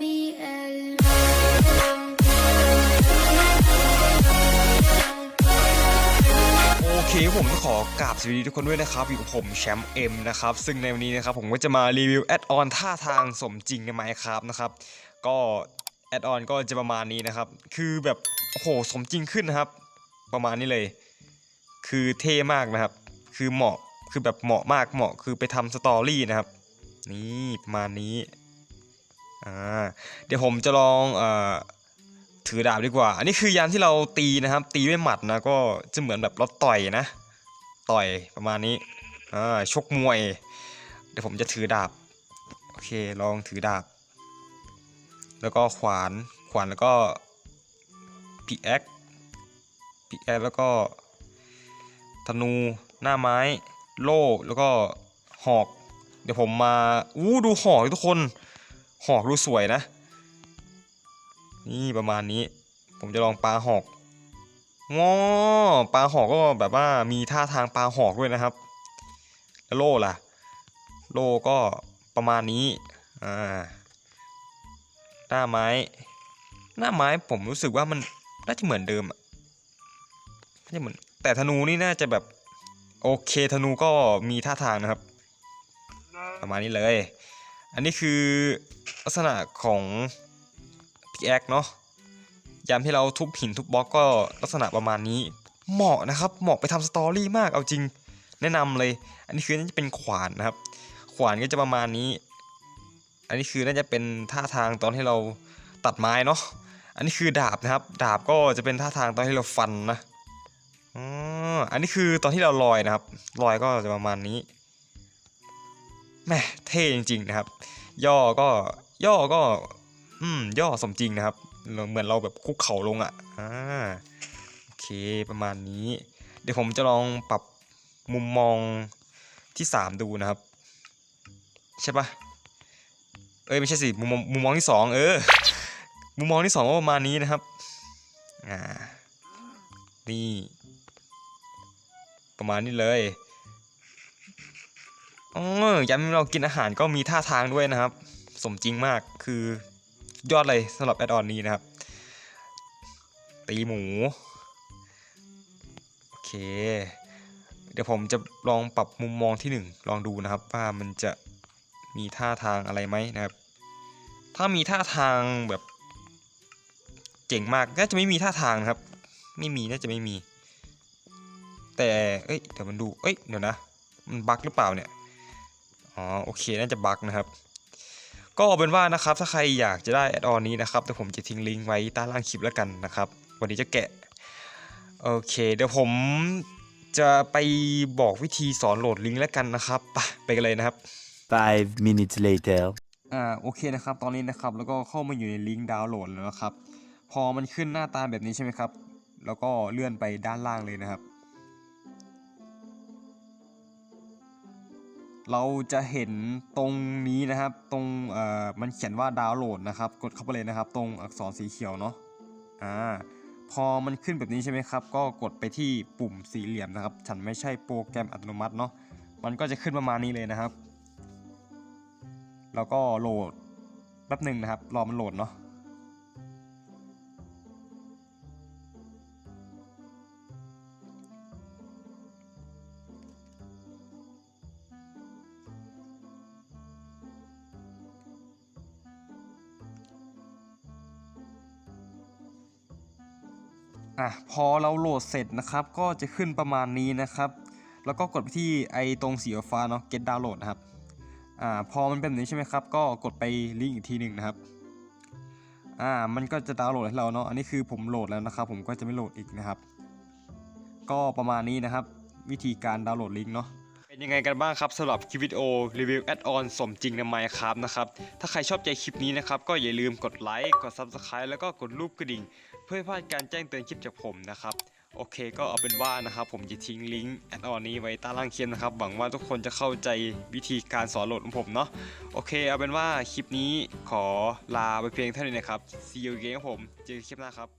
BL โอเคผมขอกราบสวัสดีทุกคนด้วยนะครับ อยู่กับผมแชมป์เอ็มนะครับ ซึ่งในวันนี้นะครับผมก็จะมารีวิวแอดออนท่าทางสมจริงในไมค์ครับนะครับ ก็แอดออนก็จะประมาณนี้นะครับ คือแบบโอ้โหสมจริงขึ้นนะครับ ประมาณนี้เลย คือเท่มากนะครับ คือเหมาะคือแบบเหมาะมากเหมาะคือไปทำสตอรี่นะครับ นี่ประมาณนี้ อ่าเดี๋ยวผมจะลองเอ่อถือดาบดีกว่า อันนี้คือยามที่เราตีนะครับ ตีด้วยหมัดนะก็จะเหมือนแบบเราต่อยนะ ต่อยประมาณนี้อ่าชกมวย เดี๋ยวผมจะถือดาบ โอเคลองถือดาบ แล้วก็ขวาน ขวานแล้วก็พิกแอคพิกแอคแล้วก็ธนูหน้าไม้ โล่แล้วก็หอก เดี๋ยวผมมาอู้ดูหอกทุกคน หอกดูสวยนะ นี่ประมาณนี้ ผมจะลองปลาหอกง้อปลาหอกก็แบบว่ามีท่าทางปลาหอกด้วยนะครับ แล้วโล่ล่ะ โล่ก็ประมาณนี้ อ่า หน้าไม้ หน้าไม้ผมรู้สึกว่ามันน่าจะเหมือนเดิมอะน่าจะเหมือน แต่ธนูนี่น่าจะแบบ โอเคธนูก็มีท่าทางนะครับ ประมาณนี้เลย อันนี้คือลักษณะของพิกแอคเนาะยามที่เราทุบหินทุบบล็อกก็ลักษณะประมาณนี้ เหมาะนะครับ เหมาะไปทำสตอรี่มากเอาจริงแนะนำเลย อันนี้คือน่าจะเป็นขวานนะครับ ขวานก็จะประมาณนี้ อันนี้คือน่าจะเป็นท่าทางตอนที่เราตัดไม้เนาะอันนี้คือดาบนะครับ ดาบก็จะเป็นท่าทางตอนที่เราฟันนะอ๋ออันนี้คือตอนที่เราลอยนะครับลอยก็จะประมาณนี้ แม่เท่จริง ๆ นะครับ ย่อก็ย่อก็ อืม ย่อสมจริงนะครับ เหมือนเราแบบคุกเข่าลงอะ่ะอ่าโอเคประมาณนี้ เดี๋ยวผมจะลองปรับมุมมองที่ 3 ดูนะครับ ใช่ปะเอ้ยไม่ใช่สิมุมมองมุมมองที่ 2 เออ มุมมองที่2ก็ประมาณนี้นะครับอ่านี่ประมาณนี้เลย อ๋อยามเรากินอาหารก็มีท่าทางด้วยนะครับ สมจริงมากคือยอดเลยสำหรับแอดออนนี้นะครับ ตีหมู โอเค เดี๋ยวผมจะลองปรับมุมมองที่ 1 ลองดูนะครับ ว่ามันจะมีท่าทางอะไรไหมนะครับ ถ้ามีท่าทางแบบเจ๋งมากน่าจะไม่มีท่าทางนะครับ ไม่มีน่าจะไม่มี แต่เอ้ยเดี๋ยวมันดูเอ้ยเดี๋ยวนะ มันบั๊กหรือเปล่าเนี่ย อ๋อโอเคน่าจะบั๊กนะครับ ก็เอาเป็นว่านะครับ ถ้าใครอยากจะได้แอดออนนี้นะครับแต่ผมจะทิ้งลิงก์ไว้ใต้ล่างคลิปแล้วกันนะครับ วันนี้จะแกะโอเค เดี๋ยวผมจะไปบอกวิธีสอนโหลดลิงก์แล้วกันนะครับไปไปกันเลยนะครับ Five minutes later. อ่าโอเคนะครับ ตอนนี้นะครับแล้วก็เข้ามาอยู่ในลิงก์ดาวน์โหลดแล้วนะครับ พอมันขึ้นหน้าตาแบบนี้ใช่ไหมครับ แล้วก็เลื่อนไปด้านล่างเลยนะครับ เราจะเห็นตรงนี้นะครับ ตรงเอ่อมันเขียนว่าดาวน์โหลดนะครับ กดเข้าไปเลยนะครับ ตรงอักษรสีเขียวเนาะอ่าพอมันขึ้นแบบนี้ใช่ไหมครับ ก็กดไปที่ปุ่มสี่เหลี่ยมนะครับ ฉันไม่ใช่โปรแกรมอัตโนมัติเนาะมันก็จะขึ้นประมาณนี้เลยนะครับ แล้วก็โหลดแป๊บหนึ่งนะครับ รอมันโหลดเนาะ อะพอเราโหลดเสร็จนะครับ ก็จะขึ้นประมาณนี้นะครับ แล้วก็กดไปที่ไอตรงสีฟ้าเนาะ get download นะครับอ่าพอมันเป็นแบบนี้ใช่ไหมครับ ก็กดไปลิงก์อีกทีหนึ่งนะครับอ่ามันก็จะดาวน์โหลดให้เราเนาะอันนี้คือผมโหลดแล้วนะครับ ผมก็จะไม่โหลดอีกนะครับ ก็ประมาณนี้นะครับ วิธีการดาวน์โหลดลิงก์เนาะ เป็นยังไงกันบ้างครับสำหรับคลิปวิดีโอรีวิวแอดออนสมจริงใน Minecraft นะครับ ถ้าใครชอบใจคลิปนี้นะครับ ก็อย่าลืมกดไลค์กด Subscribe แล้วก็กดรูปกระดิ่ง เพื่อไม่พลาดการแจ้งเตือนคลิปจากผมนะครับ โอเคก็เอาเป็นว่านะครับ ผมจะทิ้งลิงก์แอดออนนี้ไว้ใต้ล่างคลิปนะครับ หวังว่าทุกคนจะเข้าใจวิธีการสอนโหลดของผมเนาะโอเค เอาเป็นว่าคลิปนี้ขอลาไปเพียงเท่านี้นะครับ see you again ครับผมเจอกันคลิปหน้าครับ